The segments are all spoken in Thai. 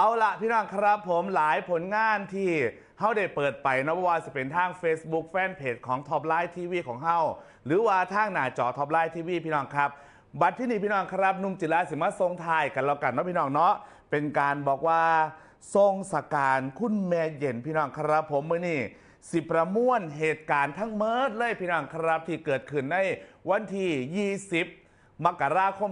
เอาละพี่น้องครับผมหลายผลงานที่เฮาได้เปิดไปนะว่าจะเป็นทาง Facebook แฟนเพจของ Top Line TV ของเฮาหรือว่าทางหน้าจอ Top Line TV พี่น้องครับ บัตรที่นี่พี่น้องครับนุ่มจิราสิมาทรงทายกันแล้วกันเนาะพี่น้องเนาะเป็นการบอกว่าทรงสการคุณแม่เย็นพี่น้องครับผมมื่อนี่สิประมวลเหตุการณ์ทั้งเมิดเลยพี่น้องครับที่เกิดขึ้นในวันที่ 20 มกราคม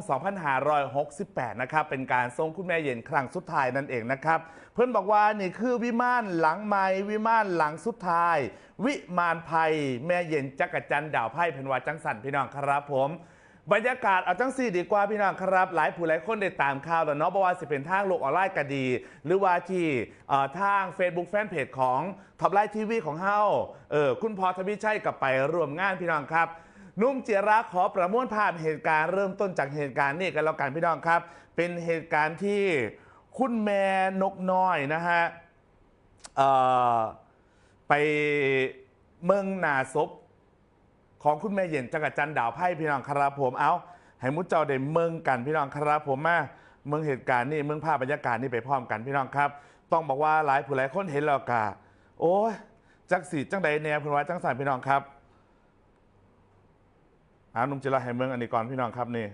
2568 นะครับ เป็นการทรงคุณแม่เย็นครั้งสุดท้ายนั่นเองนะครับ เพื่อนบอกว่านี่คือวิมานหลังไม้วิมานหลังสุดท้าย วิมานภัย แม่เย็นจักรจันดาวไพ่เพนวาจังสันพี่น้องครับผมบรรยากาศเอาจังสี่ดีกว่าพี่น้องครับ หลายผู้หลายคนได้ตามข่าวแล้วเนาะบว่าสิเป็นทางโลกออนไลน์ก็ดี หรือว่าที่ทาง Facebook Fanpage ของท็อปไลน์ทีวีของเฮาเออคุณพอทวีชัยกับไปร่วมงานพี่น้องครับ นุ่มเจระขอประมวลภาพเหตุการณ์เริ่มต้นจากเหตุการณ์นี้กันแล้วกันพี่น้องครับ เป็นเหตุการณ์ที่คุณแม่นกน้อยนะฮะไปเมืองนาศพของคุณแม่เย็นจักรจันดาวไพ่พี่น้องครับผมเอาให้มุดเจ้าได้เมืองกันพี่น้องครับผมมาเมืองเหตุการณ์นี่เมืองภาพบรรยากาศนี่ไปพร้อมกันพี่น้องครับ ต้องบอกว่าหลายผู้หลายคนเห็นแล้วกะโอ้ยจักสีจังใดแนวพูนว่าจังสันพี่น้องครับ อานุ่มจิระแห่งเมืองอนิกรพี่น้องครับนี่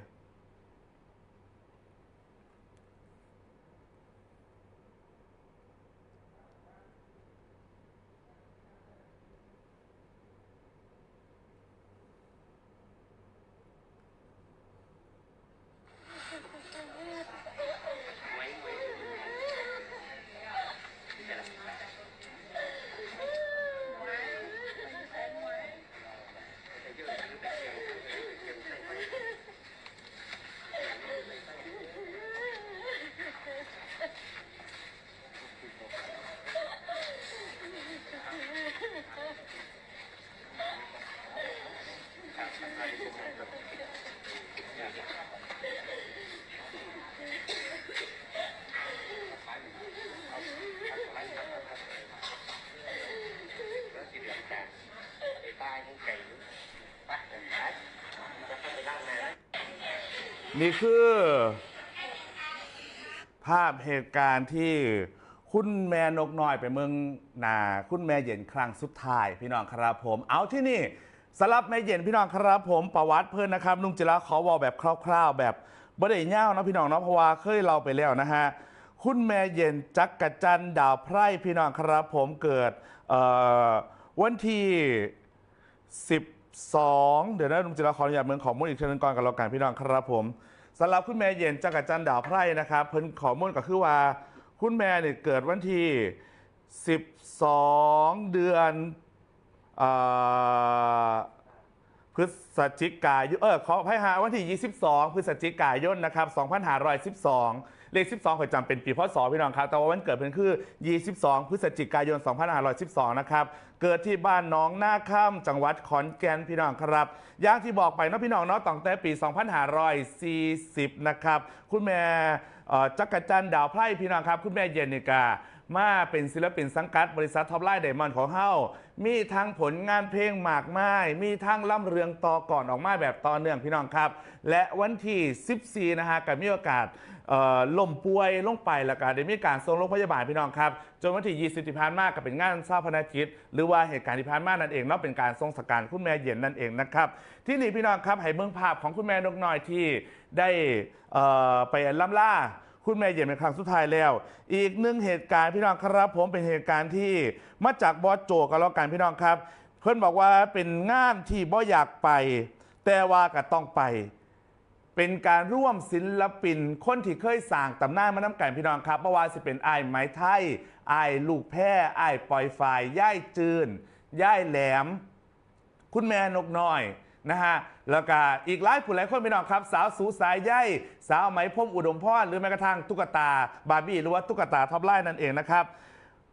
นี่คือ ภาพเหตุการณ์ที่คุณแม่นกน้อยไปเมืองนา คุณแม่เย็นครั้งสุดท้าย พี่น้องครับผม เอาที่นี่สำหรับแม่เย็นพี่น้องครับผมประวัติเพื่อนนะครับนุ่งจิระขอบอกแบบคร่าว ๆ แบบบ่ได้เง่านะพี่น้องเนาะเพราะว่าเคยเราไปแล้วนะฮะคุณแม่เย็นจักกะจันดาวไพร่พี่น้องครับผมเกิดวันที่ 12 เดี๋ยวนะลุงจิราขออนุญาตเมืองของมุ่นอีกเชิญก่อนกับเรากันพี่น้องครับผมสำหรับคุณแม่เย็นจักรจันดาวไพร่นะครับเพิ่นขอมุ่นก็คือว่า คุณแม่เนี่ยเกิดวันที่ 12 เดือนเอ่อพฤศจิกายนเออขออภัยฮะวันที่ 22 พฤศจิกายนนะครับ 2512 เลข 12ขอยจำเป็นปีพศพี่น้องครับแต่ว่าวันเกิดเพิ่นคือ 22 พฤศจิกายน 2512 นะครับเกิดที่บ้านน้องหน้าค่ำจังหวัดขอนแก่นพี่น้องครับอย่างที่บอกไปนะพี่น้องเนาะตั้งแต่ปี 2540 นะครับคุณแม่เอ่อจักรจันดาวไพร่พี่น้องครับ คุณแม่เยนิกา มาเป็นศิลปินสังกัดบริษัทท็อปไลน์ไดมอนด์ของเฮามีทั้งผลงานเพลงหมากไม้มีทั้งล่ำเรืองต่อก่อนออกมาแบบต่อเนื่องพี่น้องครับ และวันที่ 14 นะฮะกับมีโอกาสเอ่อล่มป่วยลงไปแล้วก็ได้มีการส่งโรงพยาบาลพี่น้องครับ จนวันที่ 20 ที่ผ่านมาก็เป็นงานเศร้าพนักิจหรือว่าเหตุการณ์ที่ผ่านมานั่นเองเนาะเป็นการทรงสการคุณแม่เย็นนั่นเองนะครับ ที่นี่พี่น้องครับให้เบื้องภาพของคุณแม่นกน้อยที่ได้ไปล่ำล่า คุณแม่เย็นเป็นครั้งสุดท้ายแล้ว อีกหนึ่งเหตุการณ์พี่น้องครับ ผมเป็นเหตุการณ์ที่มาจากบอสโจกันแล้วกันพี่น้องครับ เพื่อนบอกว่าเป็นงานที่บ่อยากไป แต่ว่าก็ต้องไป เป็นการร่วมศิลปิน คนที่เคยสั่งตำนานมาน้ำกันพี่น้องครับเมื่อวานสิเป็นไอ้ไม้ไทยไอ้ลูกแพร่ไอ้ปล่อยฝ่ายย่ายจืนย่ายแหลม คุณแม่นกน้อย นะฮะแล้วก็อีกหลายผู้หลายคนพี่น้องครับ สาวสูสายใยสาวไหมพรมอุดมพรหรือแม้กระทั่งตุ๊กตาบาร์บี้หรือว่าตุ๊กตาท็อปไลน์นั่นเองนะครับ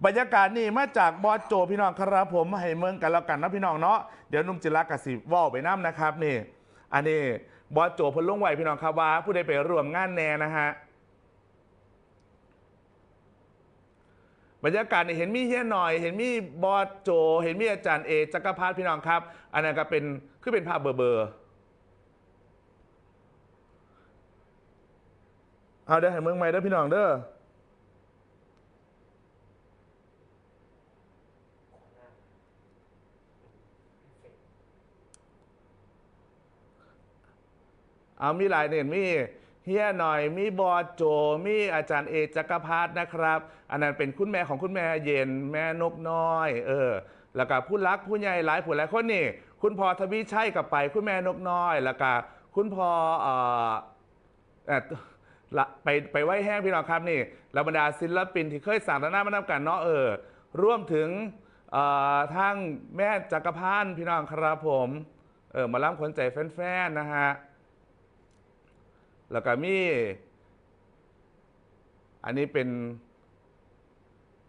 บรรยากาศนี่มาจากบอโจพี่น้องครับผมให้เมืองกันแล้วกันนะพี่น้องเนาะเดี๋ยวนุ่มจิรักกับสิว่าวไปน้ำนะครับนี่ อันนี้บอโจเพิ่นลงไหวพี่น้องครับว่าผู้ใดไปร่วมงานแน่นะฮะ บรรยากาศเนี่ยเห็นมีเฮียหน่อย เห็นมีบอสโจ เห็นมีอาจารย์เอจักรพัฒน์พี่น้องครับ อันนั้นก็เป็นคือเป็นภาพเบอร์เบอร์เอาเด้อเห็นเมืองใหม่เด้อพี่น้องเด้อเอามีหลายเนี่ยมี เฮียหน่อยมีบอโจมีอาจารย์เอจักรพัฒนะครับ อันนั้นเป็นคุณแม่ของคุณแม่เย็นแม่นกน้อย เออ แล้วก็ผู้รักผู้ใหญ่หลายผู้หลายคนนี่ คุณพ่อทวีชัยกับไป คุณแม่นกน้อย แล้วก็คุณพ่อเอ่อเอ่อละไปไปไหว้แห้งพี่น้องครับนี่แล้วบรรดาศิลปินที่เคยสั่งหน้ามานำกันเนาะเออร่วมถึงเอ่อทั้งแม่จักรพันธ์พี่น้องครับผมเออมาล่ำขนใจแฟนๆนะฮะ แล้วก็มี อันนี้เป็น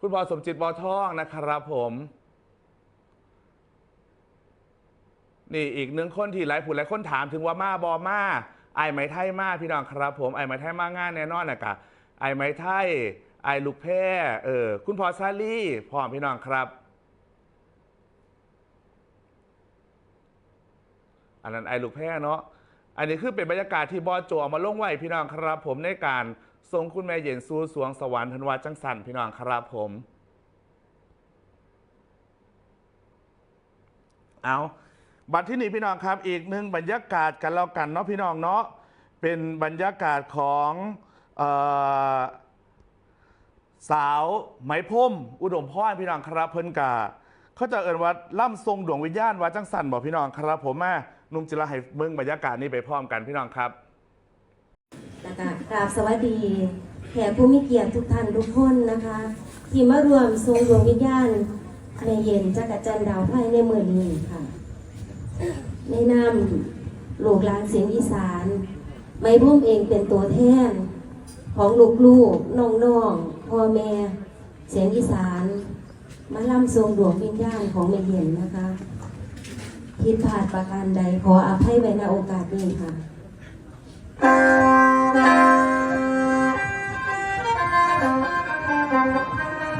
คุณพ่อสมจิตบอทองนะครับผม นี่อีกหนึ่งคนที่หลายผู้หลายคนถามถึงว่ามาบอมาไอไหมไทยมาพี่น้องครับ ผมไอไหมไทยมางานแน่นอนนะกะไอไหมไทยไอลูกแพร่เออคุณพ่อซาลี่พร้อมพี่น้องครับ อันนั้นไอลูกแพร่เนาะ อันนี้คือเป็นบรรยากาศที่บอสโจเอามาลงไว้พี่น้องครับ ผมในการทรงคุณแม่เย็นสู่สวงสวรรค์ธันวาจังสันพี่น้องครับผม เอาบัดที่นี่พี่น้องครับ อีกหนึ่งบรรยากาศกันแล้วกันเนาะพี่น้องเนาะเป็นบรรยากาศของออสาวไหมพรมอุดมพรพี่น้องครับเพิ่นกาเขาจะเอ่นว่าล่ำทรงดวงวิญญาณว่าจังสันบอกพี่น้องครับผมแมา นุ่มจิระให้เบิ่งบรรยากาศนี้ไปพร้อมกันพี่น้องครับนะคะกราบสวัสดีแขกผู้มีเกียรติทุกท่านทุกคนนะคะ ที่มารวมทรงดวงวิญญาณในเย็นจักรจันทร์ดาวไพ่ในเมือนี้ค่ะ ในนามลูกหลานเสียงอีสาน ไม่พุ่มเองเป็นตัวแทนของลูกๆน้องๆพ่อแม่เสียงอีสาน มาล่ำทรงดวงวิญญาณของเมเย็นนะคะ ผิดพลาดประการใดขออภัยไว้ในโอกาสนี้ค่ะ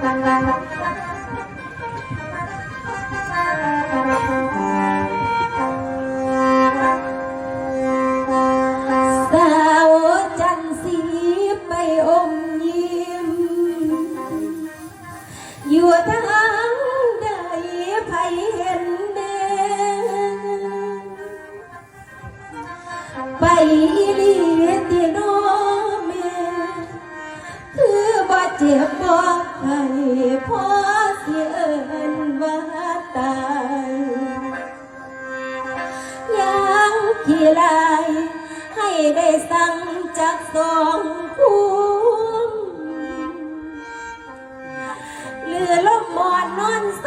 ส ได้สั่งจากสองคู่เหลือลมหมอนนอนโซ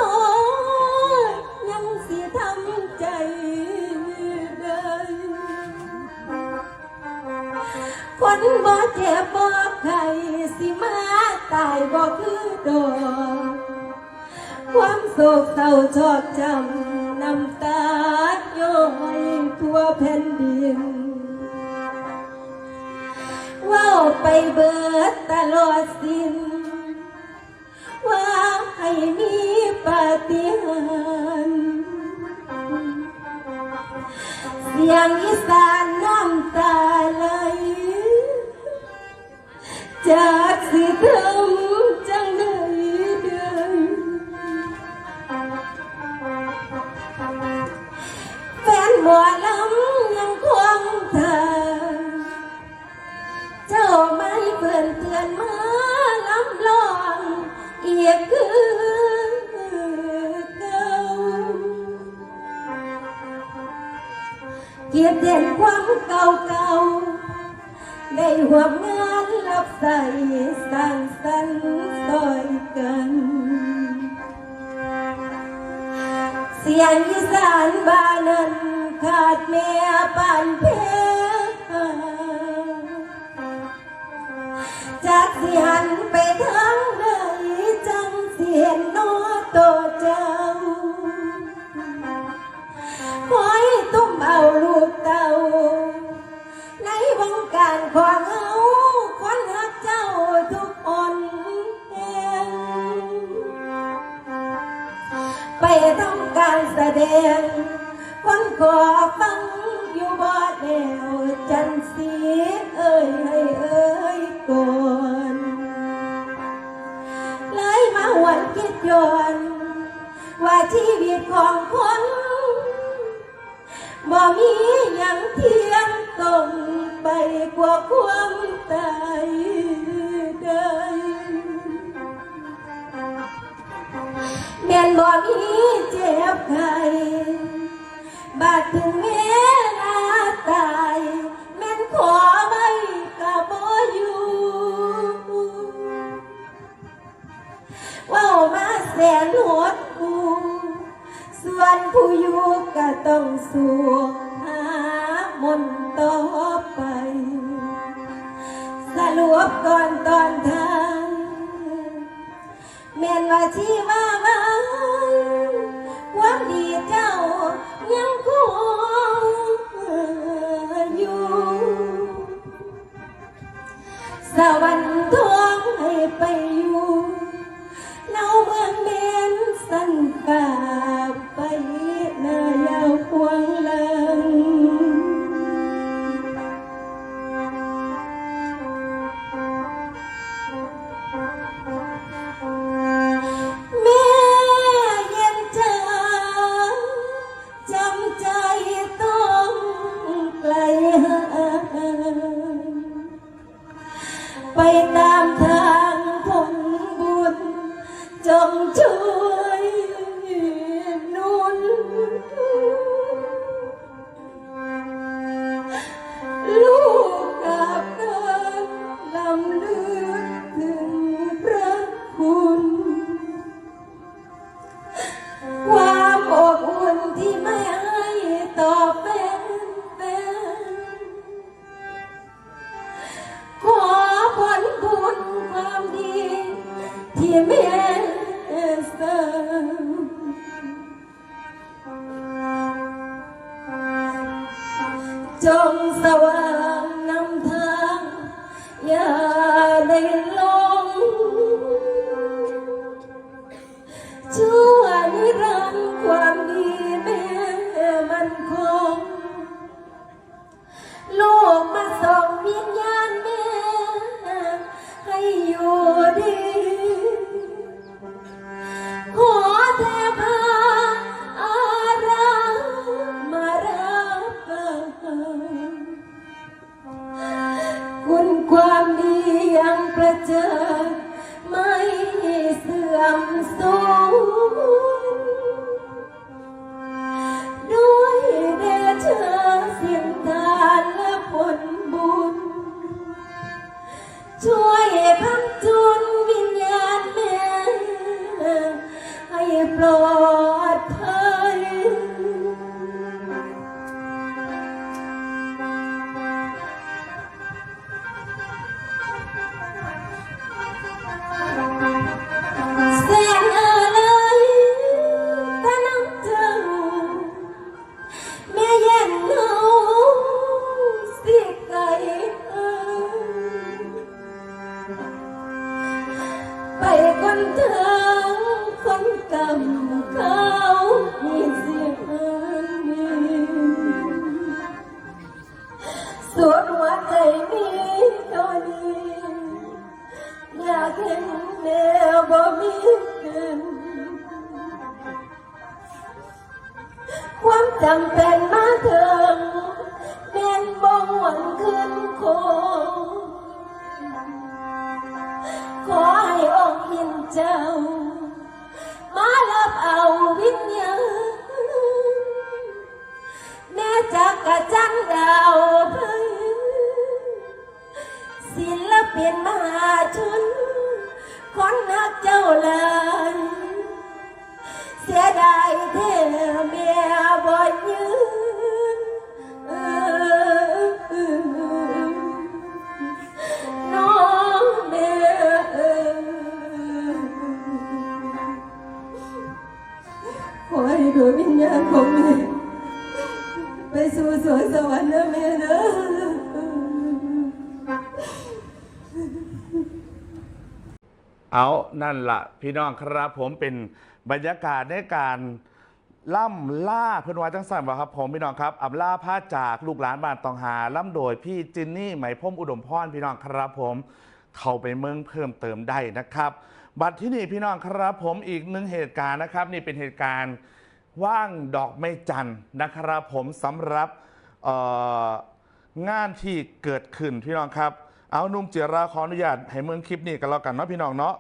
ยังสิทำใจได้คนบ่เจ็บบ่ใครสิมาตายบ่คือดอกความโศกเศร้าชอบจำน้ำตาย้อยทั่วแผ่นดิน ว่าไปเบิดตลอดสิ้นว่าให้มีปาฏิหาริย์เสียงอีสานน้ำตาไหลจากสิทำจังใดเดินแฟนหมอลื่อนเตือนมาลำลองเอียกคือเก่าเกียรติเด่นความเก่าเก่าๆได้หัวงานรับใส่สร้างสรรค์ต่อยกัน เสียงอีสานบ้านนั้นขาดแม่ปานเพ สิหันไปทางไหนจังเสียนนอโตเจ้าคอยตุ้มเอาลูกเต่าในวงการของเอาคนหักเจ้าทุกคนแห่งไปทำการแสดงคนขอ วนคิดย้อนว่าชีวิตของคนบ่มีหยังเทียมต้องไปกว่าความตายได้แม่นบ่มีเจ็บใครบาดถึงแม่ลาตาย แสนหดหูส่วนผู้อยู่ก็ต้องสู่หามนต่อไป สรุปก่อนตอนทางแม่นว่าที่ว่าว่าความดีเจ้ายังคง ให้ สวดหัวใจมีเท่านี้อยากเห็นแม่บ่มีเงินความจำเป็นมาถึงแม่นบ่หวนขึ้นคงขอให้องค์อินเจ้า มารับเอาวิญญาณแม่จักกะจันดา เอานั่นละพี่น้องครับผมเป็นบรรยากาศในการล่ำล่าเพื่อนวาจังสันวะครับ ผมพี่น้องครับอับล่าผ้าจากลูกหลานบ้านตองหาล่ำโดยพี่จินนี่ไหมพรมอุดมพรพี่น้องครับผมเข้าไปเมืองเพิ่มเติมได้นะครับ บัตรที่นี่พี่น้องครับผมอีกหนึ่งเหตุการณ์นะครับ นี่เป็นเหตุการณ์ว่างดอกไม้จันทร์นะครับผมสำหรับงานที่เกิดขึ้นพี่น้องครับ เอาหนุ่มเจียราขออนุญาตให้เมืองคลิปนี้กันแล้วกันเนาะพี่น้องเนาะ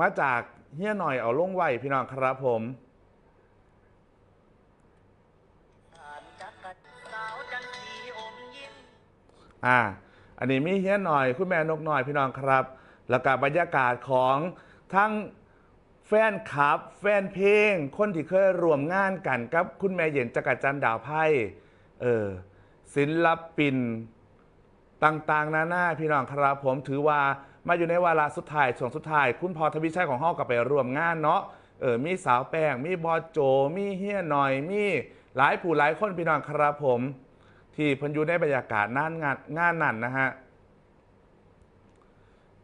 มาจากเฮียหน่อยเอาลงไหวพี่น้องครับผมผ่านจักรสาวจันทรีอมยิ้มอ่า อันนี้มีเฮียหน่อย คุณแม่นกหน่อยพี่น้องครับ แล้วก็บรรยากาศของทั้ง แฟนคลับ แฟนเพลง คนที่เคยรวมงานกันกับ คุณแม่เย็นจักรจันดาวไพ่เออศิลปินต่างๆนานาพี่น้องครับผมถือว่ามาอยู่ในวาระสุดท้ายช่วงสุดท้าย คุณพอทวิชัยของเฮากับไปรวมงานเนาะเออมีสาวแป้ง มีบอโจ มีเฮียหน่อย มีหลายผู้หลายคนพี่น้องครับผม ที่พิ่นอยู่ในบรรยากาศน่านงานงานนั่นนะฮะ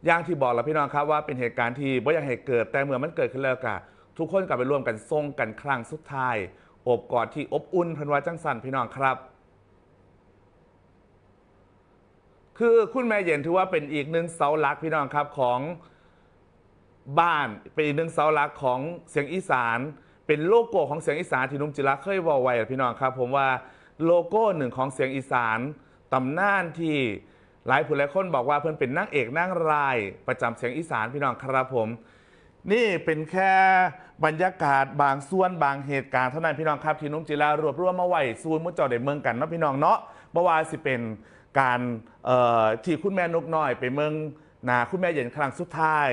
อย่างที่บอกแล้วพี่น้องครับว่าเป็นเหตุการณ์ที่บ่อยากให้เกิดแต่เมื่อมันเกิดขึ้นแล้วกะทุกคนกลับไปร่วมกันทรงกันครั้งสุดท้ายโอบกอดที่อบอุ่นเพิ่นว่าจังสันพี่น้องครับ คือคุณแม่เย็นถือว่าเป็นอีกหนึ่งเสาหลักพี่น้องครับของบ้านเป็นอีกหนึ่งเสาหลักของเสียงอีสาน เป็นโลโก้ของเสียงอีสานที่นุ่มจิระเคยบอกไว้พี่น้องครับ ผมว่าโลโก้หนึ่งของเสียงอีสานตำนานที่ หลายผู้หลายคนบอกว่าเพิ่นเป็นนางเอกนางราย ประจำเสียงอีสานพี่น้องครับผม นี่เป็นแค่บรรยากาศบางส่วนบางเหตุการณ์เท่านั้นพี่น้องครับที่นุ่มจิรารวบรวมมาไว้ซูนมุจจอได้เมืองกันเนาะพี่น้องเนาะบ่ว่าสิเป็นการที่คุณแม่นกน้อย ไปเมืองนาคุณแม่เย็นครั้งสุดท้าย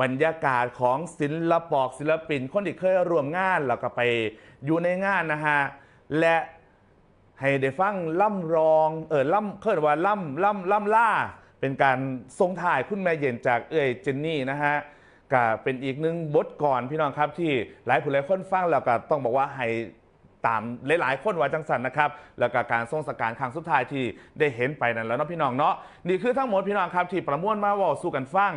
บรรยากาศของศิลปอกศิลปิน คนที่เคยร่วมงานแล้วก็ไปอยู่ในงานนะฮะและ ให้ได้ฟังล่ำรองเออล่ำเคยว่าล่ำล่ำล่ำล่า เป็นการทรงถ่ายคุณแม่เย็นจากเอ่ยเจนนี่นะฮะก็เป็นอีกหนึ่งบทก่อนพี่น้องครับที่หลายผู้หลายคนฟังแล้วก็ต้องบอกว่าให้ตามหลายๆคนว่าจังสันนะครับ แล้วก็การทรงสการครั้งสุดท้ายที่ได้เห็นไปนั่นแล้วเนาะพี่น้องเนาะนี่คือทั้งหมดพี่น้องครับที่ประมวลมาว่าสู่กันฟัง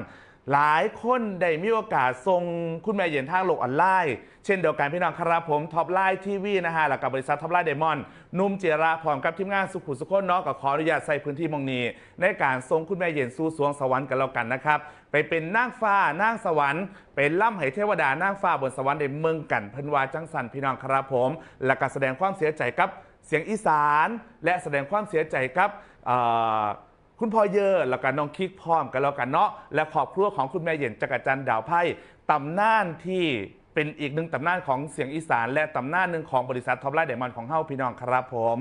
หลายคนได้มีโอกาสทรงคุณแม่เย็นทางโลกออนไลน์ ช่นเดียวกันพี่น้องครับผมท็อปไลน์ทีวีนะฮะแล้วกับบริษัทท็อปไลน์เดมอนนุ่มเจราพร้อมกับทีมงานสุขุสุขนเนาะก็ขออนุญาตใส่พื้นที่มองนี้ ในการทรงคุณแม่เย็นสู่สวงสวรรค์กันแล้วกันนะครับไปเป็นนางฟ้านางสวรรค์ เป็นล่ำไหเทวดานางฟ้าบนสวรรค์ในเมืองกันเพิ่นวาจังสันพี่น้องครับผมและก็แสดงความเสียใจกับเสียงอีสาน และแสดงความเสียใจกับคุณพ่อเยอะแล้วก็น้องคิกพร้อมกันแล้วกันเนาะและครอบครัวของคุณแม่เย็นจักรจันทร์ดาวไพ่ตำนานที่ เป็นอีกหนึ่งตำนานของเสียงอีสาน และตำนานหนึ่งของบริษัทท็อปไลน์เดมอนของเฮาพี่น้องครับผม